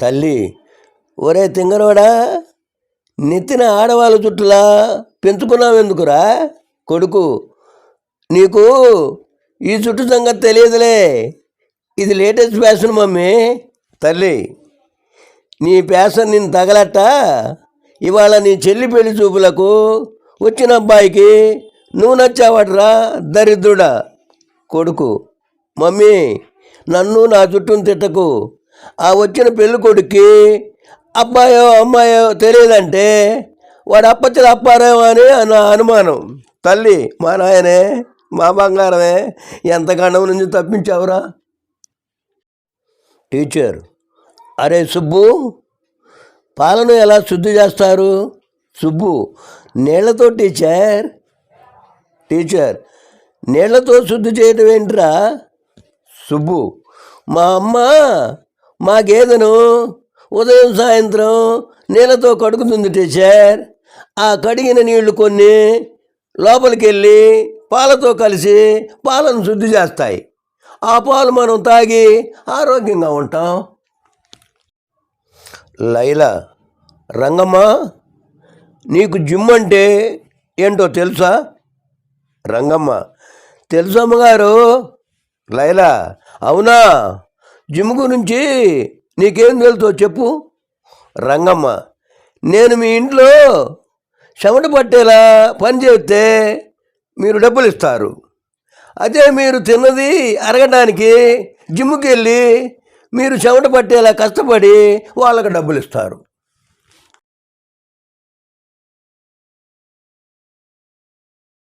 తల్లి ఒరే తింగరోడా నెత్తిన ఆడవాళ్ళ చుట్టులా పెంచుకున్నావెందుకురా? కొడుకు నీకు ఈ చుట్టు సంగతి తెలియదులే. ఇది లేటెస్ట్ ఫ్యాషన్ మమ్మీ. తల్లి నీ ఫ్యాషన్ నేను తగలట్ట? ఇవాళ నీ చెల్లి పెళ్ళి చూపులకు వచ్చిన అబ్బాయికి నువ్వు నచ్చావట్రా దరిద్రుడా? కొడుకు మమ్మీ నన్ను నా చుట్టూ తిట్టకు. ఆ వచ్చిన పెళ్ళి కొడుక్కి అబ్బాయో అమ్మాయో తెలియదంటే వాడు అప్పచ్చల అప్పారేమో అని నా అనుమానం. తల్లి మా నాయనే మా బంగారమే ఎంత గండం నుంచి తప్పించావురా? టీచర్ అరే సుబ్బు పాలను ఎలా శుద్ధి చేస్తారు? సుబ్బు నీళ్ళతో టీచర్ టీచర్ నీళ్ళతో శుద్ధి చేయటం ఏంట్రా? సుబ్బు మా అమ్మ మా గేదెను ఉదయం సాయంత్రం నీళ్ళతో కడుగుతుంది టీచర్. ఆ కడిగిన నీళ్ళు కొన్ని లోపలికి వెళ్ళి పాలతో కలిసి పాలను శుద్ధి చేస్తాయి. ఆ పాలు మనం తాగి ఆరోగ్యంగా ఉంటాం. లైలా రంగమ్మ నీకు జిమ్ అంటే ఏంటో తెలుసా? రంగమ్మ తెలుసమ్మగారు? లైలా అవునా? జిమ్ గురించి నీకేం తెలుసో చెప్పు? రంగమ్మ నేను మీ ఇంట్లో చెమట పట్టేలా పని చేస్తే మీరు డబ్బులు ఇస్తారు అదే మీరు తిన్నది అరగడానికి జిమ్కి వెళ్ళి మీరు చెమట పట్టేలా కష్టపడి వాళ్ళకి డబ్బులు ఇస్తారు